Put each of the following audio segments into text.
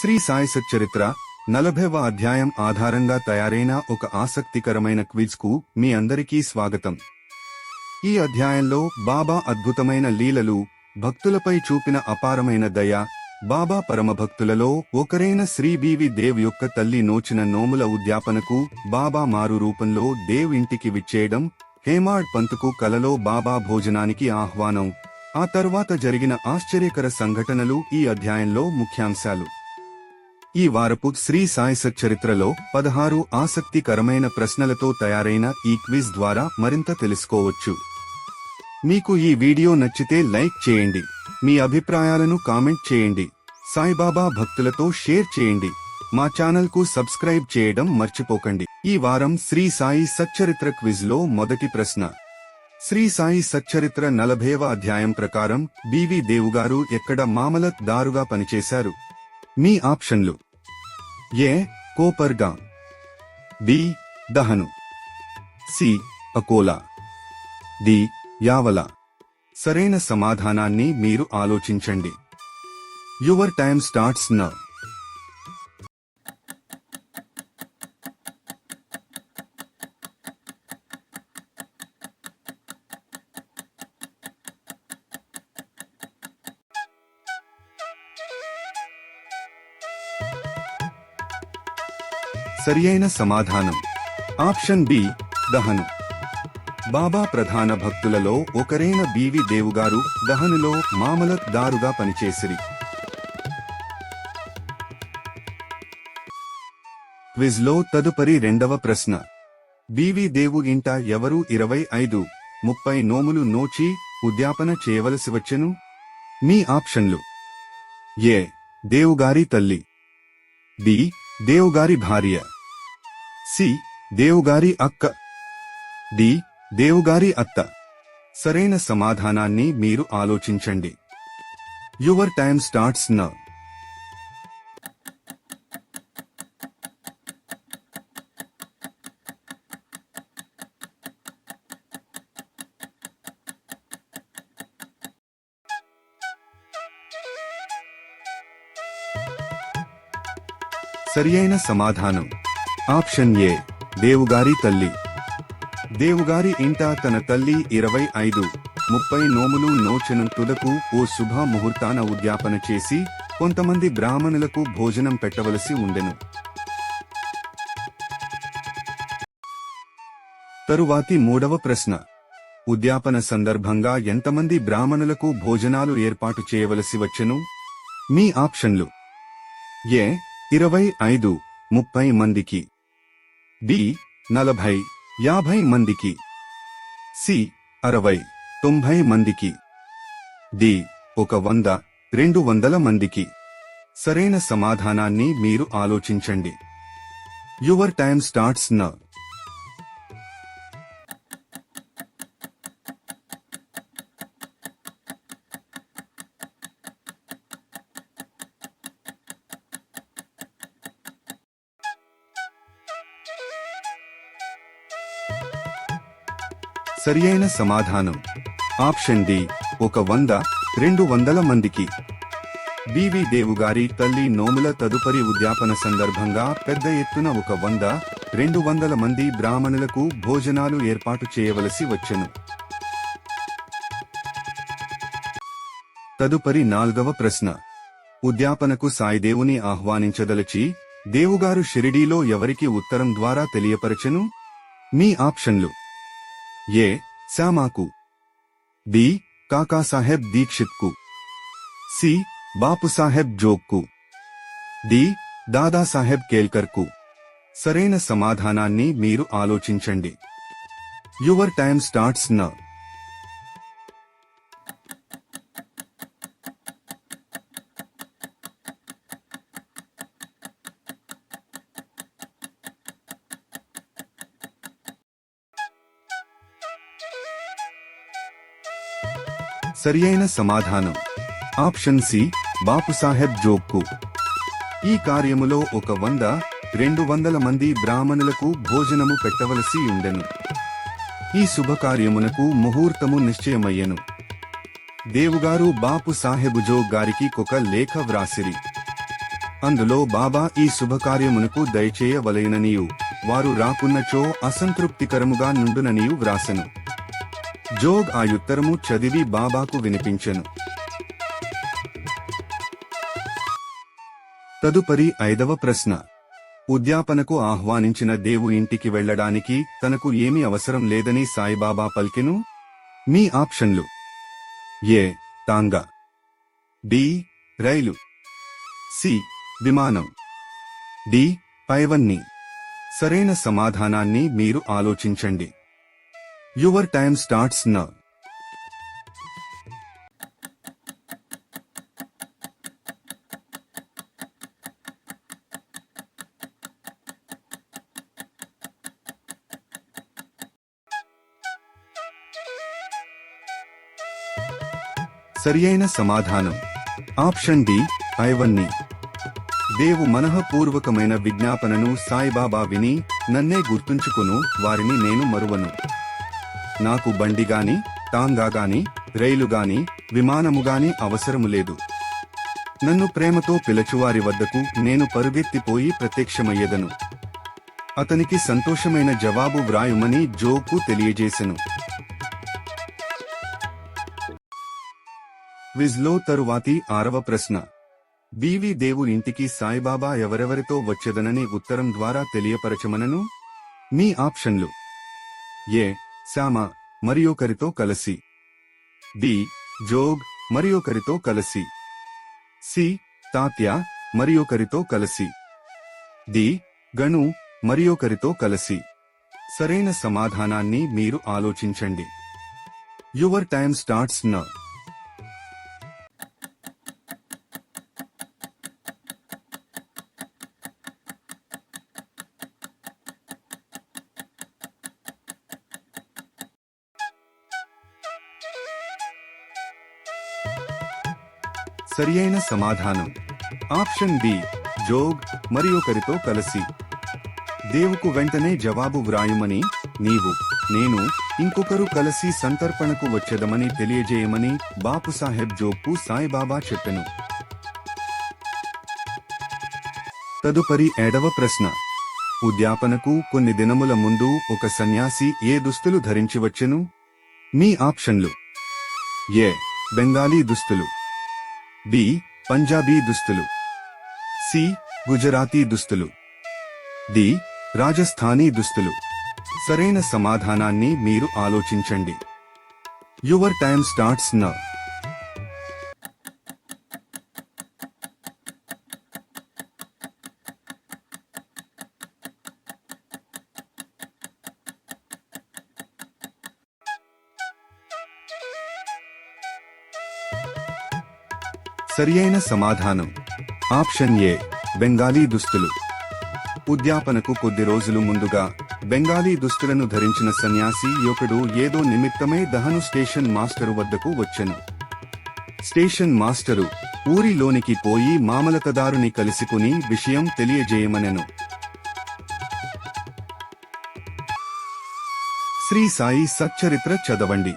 శ్రీ సాయి సచ్చరిత్ర నలభైవ అధ్యాయం ఆధారంగా తయారైన ఒక ఆసక్తికరమైన క్విజ్కు మీ అందరికీ స్వాగతం. ఈ అధ్యాయంలో బాబా అద్భుతమైన లీలలు భక్తులపై చూపిన అపారమైన దయ బాబా పరమభక్తులలో ఒకరైన శ్రీ బీవి దేవ్ యొక్క తల్లి నోచిన నోముల ఉద్యాపనకు బాబా మారు రూపంలో దేవ్ ఇంటికి విచ్చేయడం హేమాడ్ పంతుకు కలలో బాబా భోజనానికి ఆహ్వానం. ఆ తర్వాత జరిగిన ఆశ్చర్యకర సంఘటనలు ఈ అధ్యాయంలో ముఖ్యాంశాలు. ఈ వారపు శ్రీ సాయి చరిత్రలో పదహారు ఆసక్తికరమైన ప్రశ్నలతో తయారైన ఈ క్విజ్ ద్వారా మరింత తెలుసుకోవచ్చు. మీకు ఈ వీడియో నచ్చితే లైక్ చేయండి. మీ అభిప్రాయాలను కామెంట్ చేయండి. సాయిబాబా భక్తులతో షేర్ చేయండి. మా ఛానల్కు సబ్స్క్రైబ్ చేయడం మర్చిపోకండి. ఈ వారం శ్రీ సాయి సచ్చరిత్ర క్విజ్లో మొదటి ప్రశ్న. శ్రీ సాయి సచ్చరిత్ర నలభైవ అధ్యాయం ప్రకారం బివి దేవుగారు ఎక్కడ మామలత్ దారుగా పనిచేశారు? మీ ఆప్షన్లు. A Kopargaon. B Dahanu. C Akola. D Yawal. సరైన సమాధానాన్ని మీరు ఆలోచించండి. Your time starts now. సరియైన సమాధానం. Option B Dahanu. బాబా ప్రధాన భక్తులలో ఒకరైన బీవి దేవుగారు దహనులో మామలత్ దారుగా పనిచేసిరి. క్విజ్లో తదుపరి రెండవ ప్రశ్న. బీవి దేవు ఇంట ఎవరు ఇరవై ఐదు ముప్పై నోములు నోచి ఉద్యాపన చేయవలసి వచ్చెను? మీ ఆప్షన్లు. ఏ దేవుగారి తల్లి. డి దేవుగారి భార్య. సి దేవుగారి అక్క. డి దేవుగారి అత్త. సరైన సమాధానాన్ని మీరు ఆలోచించండి. Your time starts now. సరియైన సమాధానం. ఆప్షన్ ఏ దేవుగారి తల్లి. దేవుగారి ఇంట తన తల్లి ఇరవై ఐదు ముప్పై నోములు నోచనంతులకు ఓ శుభ ముహూర్తాన ఉద్యాపన చేసి కొంతమంది బ్రాహ్మణులకు భోజనం పెట్టవలసి ఉండెను. తరువాతి మూడవ ప్రశ్న. ఉద్యాపన సందర్భంగా ఎంతమంది బ్రాహ్మణులకు భోజనాలు ఏర్పాటు చేయవలసి వచ్చెను? మీ ఆప్షన్లు. ఏ ఇరవై ఐదు ముప్పై మందికి. బి నలభై యాభై మందికి. సి అరవై తొంభై మందికి. డి ఒక వంద రెండు వందల మందికి. సరైన సమాధానాన్ని మీరు ఆలోచించండి. Your time starts now. సరియైన సమాధానం. ఆప్షన్ డి ఒక వంద రెండు వందల మందికి. బివి దేవుగారి తల్లి నోముల తదుపరి ఉద్యాపన సందర్భంగా పెద్ద ఎత్తున ఒక వంద రెండు వందల మంది బ్రాహ్మణులకు భోజనాలు ఏర్పాటు చేయవలసి వచ్చెను. తదుపరి నాల్గవ ప్రశ్న. ఉద్యాపనకు సాయిదేవుని ఆహ్వానించదలచి దేవుగారు షిరిడీలో ఎవరికి ఉత్తరం ద్వారా తెలియపరచెను? మీ ఆప్షన్లు. ఏ శ్యామాకు. బి కాకాసాహెబ్ దీక్షిత్కు. సి బాపుసాహెబ్ జోక్కు డి దాదాసాహెబ్ కేల్కర్కు. సరైన సమాధానాన్ని మీరు ఆలోచించండి. Your time starts now. సరియైన సమాధానం. ఆప్షన్ సి బాపుసాహెబ్ జోక్కు. ఈ కార్యములో ఒక వంద రెండు వందల మంది బ్రాహ్మణులకు భోజనము పెట్టవలసి ఉండెను. ఈ శుభకార్యమునకు ముహూర్తము నిశ్చయమయ్యెను. దేవుగారు బాపు సాహెబు జోగ్ గారికి ఒక లేఖ వ్రాసిరి. అందులో బాబా ఈ శుభకార్యమునకు దయచేయవలయననియు వారు రాకున్నచో అసంతృప్తికరముగా నుండుననియు వ్రాసెను. జోగ్ ఆ ఉత్తరము చదివి బాబాకు వినిపించెను. తదుపరి ఐదవ ప్రశ్న. ఉద్యాపనకు ఆహ్వానించిన దేవు ఇంటికి వెళ్ళడానికి తనకు ఏమీ అవసరం లేదని సాయిబాబా పలికెను? మీ ఆప్షన్లు. A. Tonga. D rail. C. విమానం. డి. పైవన్నీ. సరైన సమాధానాన్ని మీరు ఆలోచించండి. యువర్ టైమ్ స్టార్ట్స్ నా సరియైన సమాధానం. ఆప్షన్ డి ఐవన్నీ దేవు మనఃపూర్వకమైన విజ్ఞాపనను సాయిబాబా విని నన్నే గుర్తుంచుకును వారిని నేను మరువను. నాకు బండి గాని టాంగా గాని రైలు గాని విమానము గాని అవసరము లేదు. నన్ను ప్రేమతో పిలచువారి వద్దకు నేను పరుగెత్తిపోయి ప్రత్యక్షమయ్యదను. అతనికి సంతోషమైన జవాబు వ్రాయుమని జోకు తెలియజేశను విజ్లో తరువాతి ఆరవ ప్రశ్న. బీవీ దేవు ఇంటికి సాయిబాబా ఎవరెవరితో వచ్చేదనని ఉత్తరం ద్వారా తెలియపరచమనను? మీ ఆప్షన్లు. ఏ. శ్యామ మరియొకరితో కలిసి. డి జోగ్ మరియొకరితో కలిసి. సి తాత్య మరియొకరితో కలిసి. డి గణు మరియొకరితో కలిసి. సరైన సమాధానాన్ని మీరు ఆలోచించండి. యువర్ టైమ్ స్టార్ట్స్ నా. సరియైన సమాధానం. ఆప్షన్ బి జోగ్ మరియొకరితో కలిసి. దేవుకు వెంటనే జవాబు వ్రాయమని నీవు నేను ఇంకొకరు కలిసి సంతర్పణకు వచ్చేదమని తెలియజేయమని బాపు సాహెబ్ జోగ్కు సాయిబాబా చెప్పెను. తదుపరి ఏడవ ప్రశ్న. ఉద్యాపనకు కొన్ని దినముల ముందు ఒక సన్యాసి ఏ దుస్తులు ధరించి వచ్చెను? మీ ఆప్షన్లు. ఏ బెంగాలీ దుస్తులు. బి పంజాబీ దుస్తులు. సి గుజరాతీ దుస్తులు. డి రాజస్థానీ దుస్తులు. సరైన సమాధానాన్ని మీరు ఆలోచించండి. యువర్ టైం స్టార్ట్స్ నా. సరియైన సమాధానం. ఆప్షన్ ఏ బెంగాలీ దుస్తులు. ఉద్యాపనకు కొద్ది రోజులు ముందుగా బెంగాలీ దుస్తులను ధరించిన సన్యాసి యొకడు ఏదో నిమిత్తమై దహను స్టేషన్ మాస్టరు వద్దకు వచ్చెను. స్టేషన్ మాస్టరు ఊరిలోనికి పోయి మామలతదారుని కలుసుకుని విషయం తెలియజేయమనెను. శ్రీ సాయి సచ్చరిత్ర చదవండి.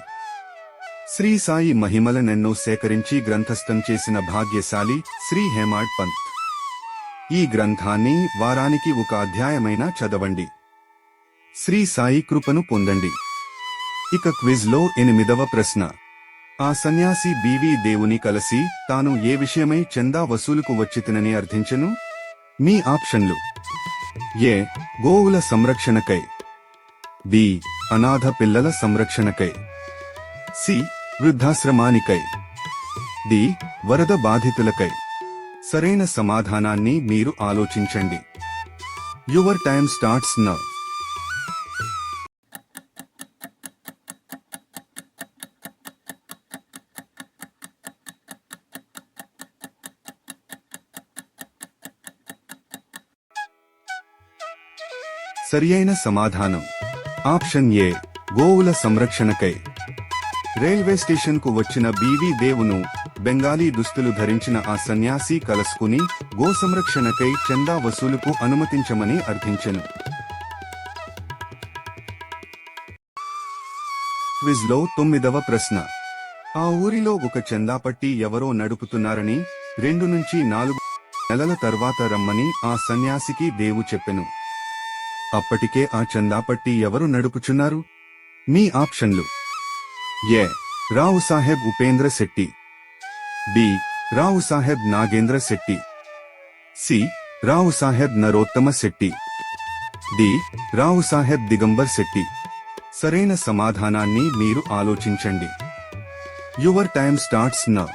శ్రీ సాయి మహిమలనెన్నో సేకరించి గ్రంథస్థం చేసిన భాగ్యశాలి శ్రీ హేమాడ్ పంత్. ఈ గ్రంథాన్ని వారానికి ఒక అధ్యాయమైనా చదవండి. శ్రీ సాయి కృపను పొందండి. ఇక క్విజ్లో ఎనిమిదవ ప్రశ్న. ఆ సన్యాసి బీవీ దేవుని కలిసి తాను ఏ విషయమై చందా వసూలుకు వచ్చితినని అర్థించెను? మీ ఆప్షన్లు. ఏ. గోవుల సంరక్షణకై. బి. అనాథ పిల్లల సంరక్షణకై. సి. వృద్ధాశ్రమానికై. డి. వరద బాధితులకై. సరైన సమాధానాన్ని మీరు ఆలోచించండి. Your time starts now. సరియైన సమాధానం. Option A. గోవుల సంరక్షణకై. రైల్వే స్టేషన్కు వచ్చిన బీవీ దేవును బెంగాలీ దుస్తులు ధరించిన ఆ సన్యాసి కలుసుకుని గో సంరక్షణకై చందా వసూలుకు అనుమతించమని అర్థించెను. క్విజ్లో తొమ్మిదవ ప్రశ్న. ఆ ఊరిలో ఒక చందాపట్టి ఎవరో నడుపుతున్నారని రెండు నుంచి నాలుగు నెలల తర్వాత రమ్మని ఆ సన్యాసికి దేవు చెప్పెను. అప్పటికే ఆ చందాపట్టి ఎవరు నడుపుచున్నారు? మీ ఆప్షన్లు. A. Rao Saheb Upendra Shetty. B. Rao Saheb Nagendra Shetty. C. Rao Saheb Narottama Shetty. D. Rao Saheb Digambar Shetty. సరైన సమాధానాన్ని మీరు ఆలోచించండి. Your time starts now.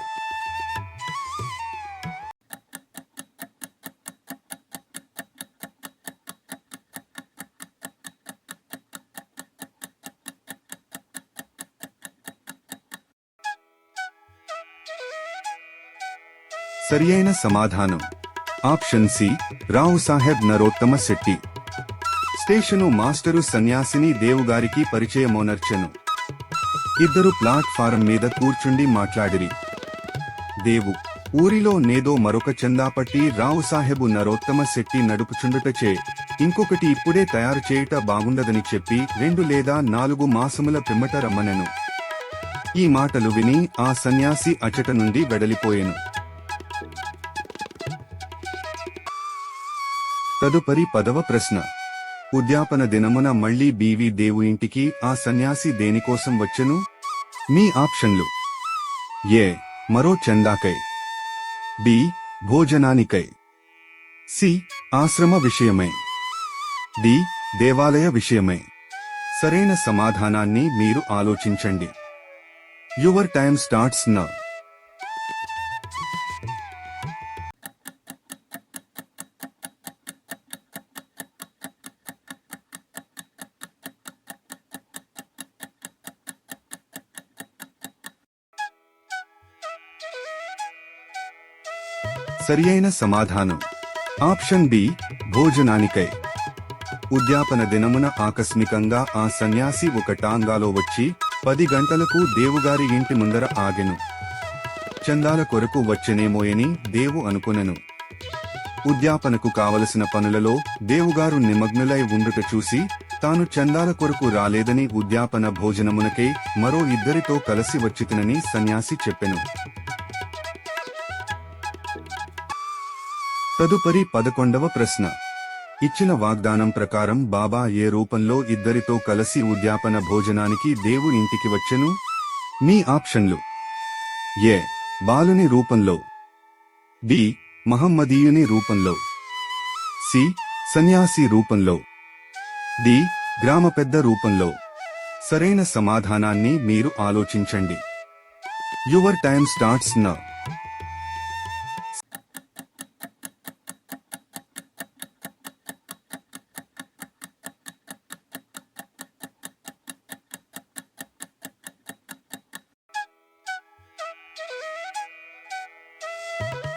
సరియైన సమాధానం. Option C Rao Saheb Narottama Shetty. Station master సన్యాసిని దేవుగారికి పరిచయమోనర్చెను. ఇద్దరు platform మీద కూర్చుండి మాట్లాడిరి. దేవు ఊరిలో నేదో మరొక చందాపట్టి రావు సాహెబు నరోత్తమ శెట్టి నడుపుచుండుటచే ఇంకొకటి ఇప్పుడే తయారు చేయుట బాగుండదని చెప్పి రెండు లేదా నాలుగు మాసముల పిమ్మట రమ్మనెను. ఈ మాటలు విని ఆ సన్యాసి అచట నుండి వెడలిపోయెను. తదుపరి పదవ ప్రశ్న. ఉద్యాపన దినమున మళ్ళీ బీవి దేవు ఇంటికి ఆ సన్యాసి దేనికోసం వచ్చెను? మీ ఆప్షన్లు. ఏ. మరో చందాకై. బి. భోజనానికై. సి. ఆశ్రమ విషయమై. డి. దేవాలయ విషయమై. సరైన సమాధానాన్ని మీరు ఆలోచించండి. యువర్ టైం స్టార్ట్స్ నవ్ సరియైన సమాధానం. ఆప్షన్ బి భోజనానికై. ఉద్యాపన దినమున ఆకస్మికంగా ఆ సన్యాసి ఒక టాంగాలో వచ్చి పది గంటలకు దేవుగారి ఇంటి ముందర ఆగెను. చందాల కొరకు వచ్చెనేమోయని దేవు అనుకొనెను. ఉద్యాపనకు కావలసిన పనులలో దేవుగారు నిమగ్నులై ఉండుట చూసి తాను చందాల కొరకు రాలేదని ఉద్యాపన భోజనమునకై మరో ఇద్దరితో కలిసి వచ్చితినని సన్యాసి చెప్పెను. తదుపరి పదకొండవ ప్రశ్న. ఇచ్చిన వాగ్దానం ప్రకారం బాబా ఏ రూపంలో ఇద్దరితో కలిసి ఉద్యాపన భోజనానికి దేవు ఇంటికి వచ్చెను? మీ ఆప్షన్లు. ఏ. బాలుని రూపంలో. బి. మహమ్మదీయుని రూపంలో. సి. సన్యాసి రూపంలో. డి. గ్రామ పెద్ద రూపంలో. సరైన సమాధానాన్ని మీరు ఆలోచించండి. యువర్ టైమ్ స్టార్ట్స్ నా.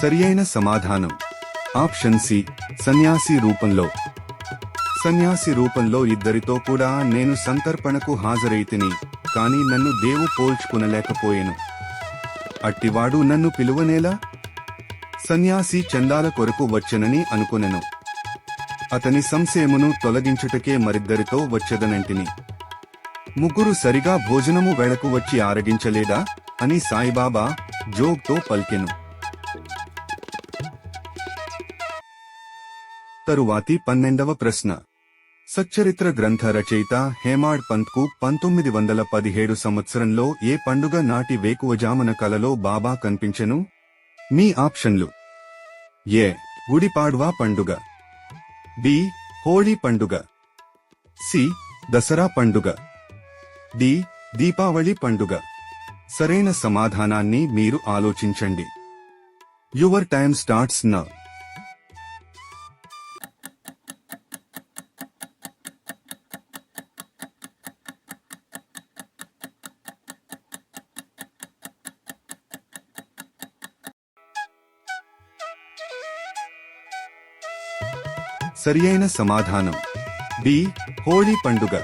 సరియైన సమాధానం. ఆప్షన్ సి సన్యాసి రూపంలో. సన్యాసి రూపంలో ఇద్దరితో కూడా నేను సంతర్పణకు హాజరైతిని కాని నన్ను దేవు పోల్చుకునలేకపోయాను. అట్టివాడు నన్ను పిలువనేలా? సన్యాసి చందాల కొరకు వచ్చనని అనుకునెను. అతని సంశయమును తొలగించుటకే మరిద్దరితో వచ్చదనంటిని. ముగ్గురు సరిగా భోజనము వేళకు వచ్చి ఆరగించలేదా? అని సాయిబాబా జోగ్తో పల్కెను. తరువాతి పన్నెండవ ప్రశ్న. సచ్చరిత్ర గ్రంథ రచయిత హేమాడ్ పంత్కు పంతొమ్మిది వందల పదిహేడు సంవత్సరంలో ఏ పండుగ నాటి వేకువజామున కలలో బాబా కనిపించెను? మీ ఆప్షన్లు. ఏ. గుడిపాడ్వా పండుగ. బి. హోళీ పండుగ. సి. దసరా పండుగ. డి. దీపావళి పండుగ. సరైన సమాధానాన్ని మీరు ఆలోచించండి. Your time starts now. సరియైన సమాధానం. బి హోళీ పండుగ.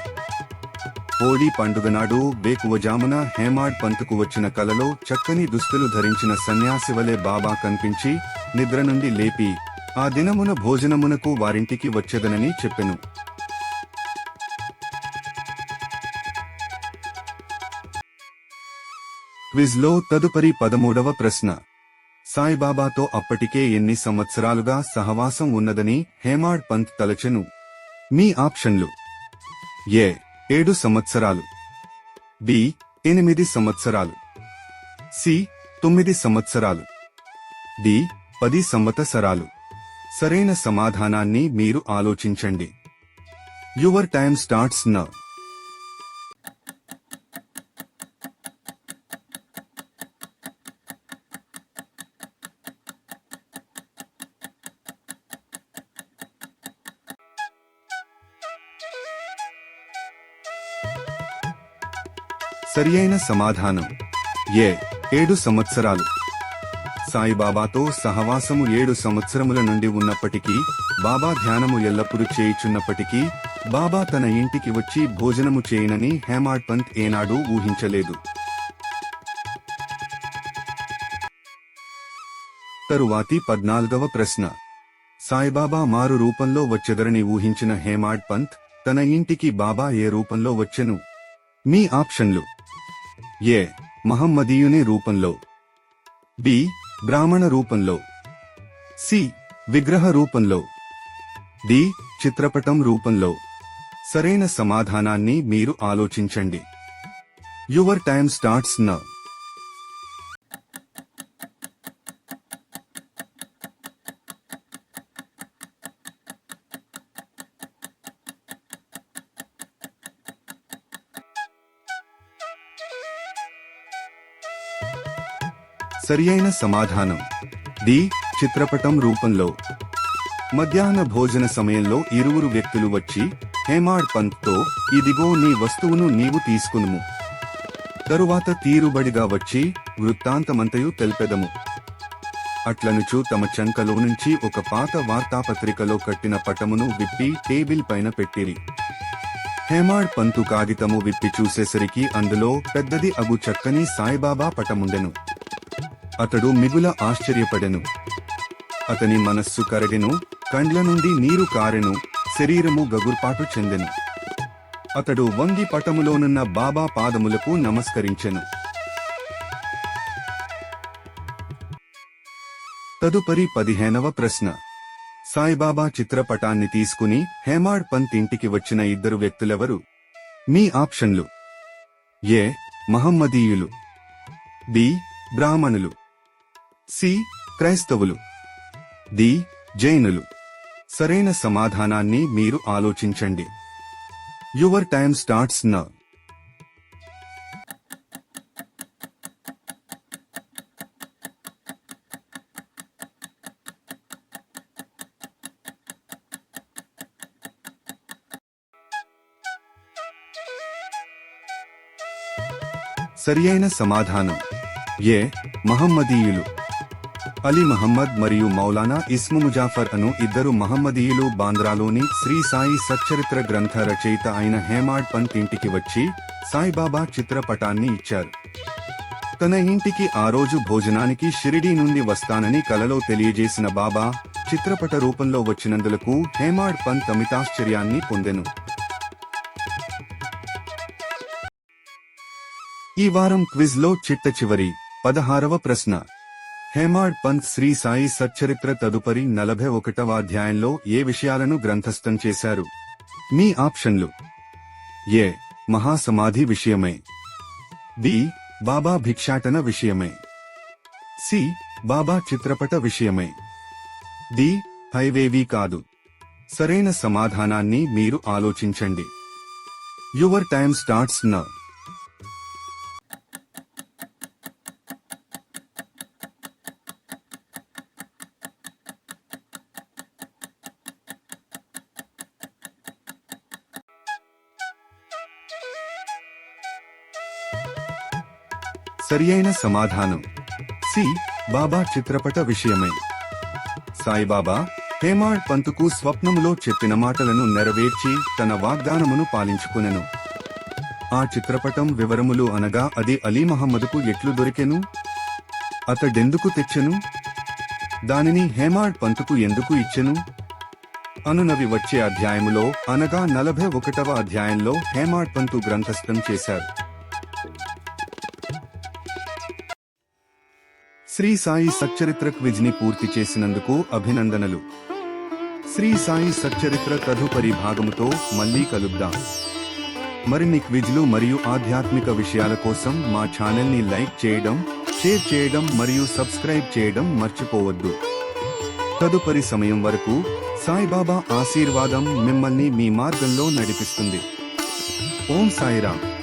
హోళీ పండుగ నాడు వేకువజామున హేమాడ్ పంతుకు వచ్చిన కలలో చక్కని దుస్తులు ధరించిన సన్యాసి వలె బాబా కనిపించి నిద్ర నుండి లేపి ఆ దినమున భోజనమునకు వారింటికి వచ్చేదనని చెప్పెను. క్విజ్లో తదుపరి పదమూడవ ప్రశ్న. సాయిబాబాతో అప్పటికే ఎన్ని సంవత్సరాలుగా సహవాసం ఉన్నదని హేమాడ్ పంత్ తలచెను. మీ ఆప్షన్లు. ఏ. ఏడు సంవత్సరాలు. బి. ఎనిమిది సంవత్సరాలు. సి. తొమ్మిది సంవత్సరాలు. డి. పది సంవత్సరాలు. సరైన సమాధానాన్ని మీరు ఆలోచించండి. యువర్ టైమ్ స్టార్ట్స్ నవ్ సరియైన సమాధానం. ఏ ఏడు సంవత్సరాలు. సాయిబాబాతో సహవాసము ఏడు సంవత్సరముల నుండి ఉన్నప్పటికీ బాబా ధ్యానము ఎల్లప్పుడూ చేయుచున్నప్పటికీ బాబా తన ఇంటికి వచ్చి భోజనము చేయనని హేమాడ్ పంత్ ఏనాడూ ఊహించలేదు. తరువాతి పద్నాలుగవ ప్రశ్న. సాయిబాబా మారు రూపంలో వచ్చెదరని ఊహించిన హేమాడ్ పంత్ తన ఇంటికి బాబా ఏ రూపంలో వచ్చెను? మీ ఆప్షన్లు. ఏ మహమ్మదీయుని రూపంలో బి బ్రాహ్మణ రూపంలో సి విగ్రహ రూపంలో డి చిత్రపటం రూపంలో. సరైన సమాధానాన్ని మీరు ఆలోచించండి. యువర్ టైం స్టార్ట్స్ నౌ సరియైన సమాధానం. డి చిత్రపటం రూపంలో. మధ్యాహ్న భోజన సమయంలో ఇరువురు వ్యక్తులు వచ్చి హేమాడ్ పంత్తో ఇదిగో నీ వస్తువును నీవు తీసుకునుము. తరువాత తీరుబడిగా వచ్చి వృత్తాంతమంతయు తెలిపెదము. అట్లనుచు తమ చంకలో నుంచి ఒక పాత వార్తాపత్రికలో కట్టిన పటమును విప్పి టేబుల్ పైన పెట్టిరి. హేమాడ్ పంతు కాగితము విప్పి చూసేసరికి అందులో పెద్దది అగు చక్కని సాయిబాబా పటముండెను. అతడు మిగుల ఆశ్చర్యపడెను. అతని మనస్సు కరగెను కండ్ల నుండి నీరు కారెను శరీరము గగుర్పాటు చెందెను. అతడు వంగి పటములోనున్న బాబా పాదములకు నమస్కరించెను. తదుపరి పదిహేనవ ప్రశ్న. సాయిబాబా చిత్రపటాన్ని తీసుకుని హేమాడ్ పంత్ ఇంటికి వచ్చిన ఇద్దరు వ్యక్తులెవరు? మీ ఆప్షన్లు. ఏ. మహమ్మదీయులు. బి. బ్రాహ్మణులు. సి. క్రైస్తవులు. డి. జైనులు. సరైన సమాధానాన్ని మీరు ఆలోచించండి. యువర్ టైం స్టార్ట్స్ న. సరియైన సమాధానం. ఏ మహమ్మదీయులు. అలీ మహమ్మద్ మరియు మౌలానా ఇస్ము ముజాఫర్ అను ఇద్దరు మహమ్మదీయులు బాంద్రాలోని శ్రీ సాయి సచ్చరిత్ర గ్రంథ రచయిత అయిన హేమాడ్ పంత్ ఇంటికి వచ్చి సాయిబాబా చిత్రపటాన్ని ఇచ్చారు. తన ఇంటికి ఆ రోజు భోజనానికి షిరిడీ నుండి వస్తానని కలలో తెలియజేసిన బాబా చిత్రపట రూపంలో వచ్చినందులకు హేమాడ్ పంత్ అమితాశ్చర్యాన్ని పొందెను. ఈ వారం క్విజ్లో చిట్ట చివరి పదహారవ ప్రశ్న. హేమాడ్ పంత్ శ్రీ సాయి సచ్చరిత్ర తదుపరి నలభై ఒకటవ అధ్యాయంలో ఏ విషయాలను గ్రంథస్థం చేశారు? మీ ఆప్షన్లు. ఏ. మహాసమాధి విషయమే. బి. బాబా భిక్షాటన విషయమే. సి. బాబా చిత్రపట విషయమే. డి. హైవేవి కాదు. సరైన సమాధానాన్ని మీరు ఆలోచించండి. Your time starts now. సరియైన సమాధానం. సి. బాబా చిత్రపట విషయమే. సాయిబాబా హేమాడ్ పంతుకు స్వప్నములో చెప్పిన మాటలను నెరవేర్చి తన వాగ్దానమును పాలించుకునెను. ఆ చిత్రపటం వివరములు అనగా అది అలీ మహమ్మదుకు ఎట్లు దొరికెను? అతడెందుకు తెచ్చెను? దానిని హేమాడ్ పంతుకు ఎందుకు ఇచ్చెను? అనునవి వచ్చే అధ్యాయములో అనగా నలభై ఒకటవ అధ్యాయంలో హేమాడ్ పంతు గ్రంథస్థం చేశారు. శ్రీ సాయి సచ్చరిత్ర క్విజ్ని పూర్తి చేసినందుకు అభినందనలు. శ్రీ సాయి సచ్చరిత్ర తదుపరి భాగముతో మళ్ళీ కలుద్దాం. మరిన్ని క్విజ్లు మరియు ఆధ్యాత్మిక విషయాల కోసం మా ఛానల్ని లైక్ చేయడం షేర్ చేయడం మరియు సబ్స్క్రైబ్ చేయడం మర్చిపోవద్దు. తదుపరి సమయం వరకు సాయిబాబా ఆశీర్వాదం మిమ్మల్ని మీ మార్గంలో నడిపిస్తుంది. ఓం సాయిరామ్.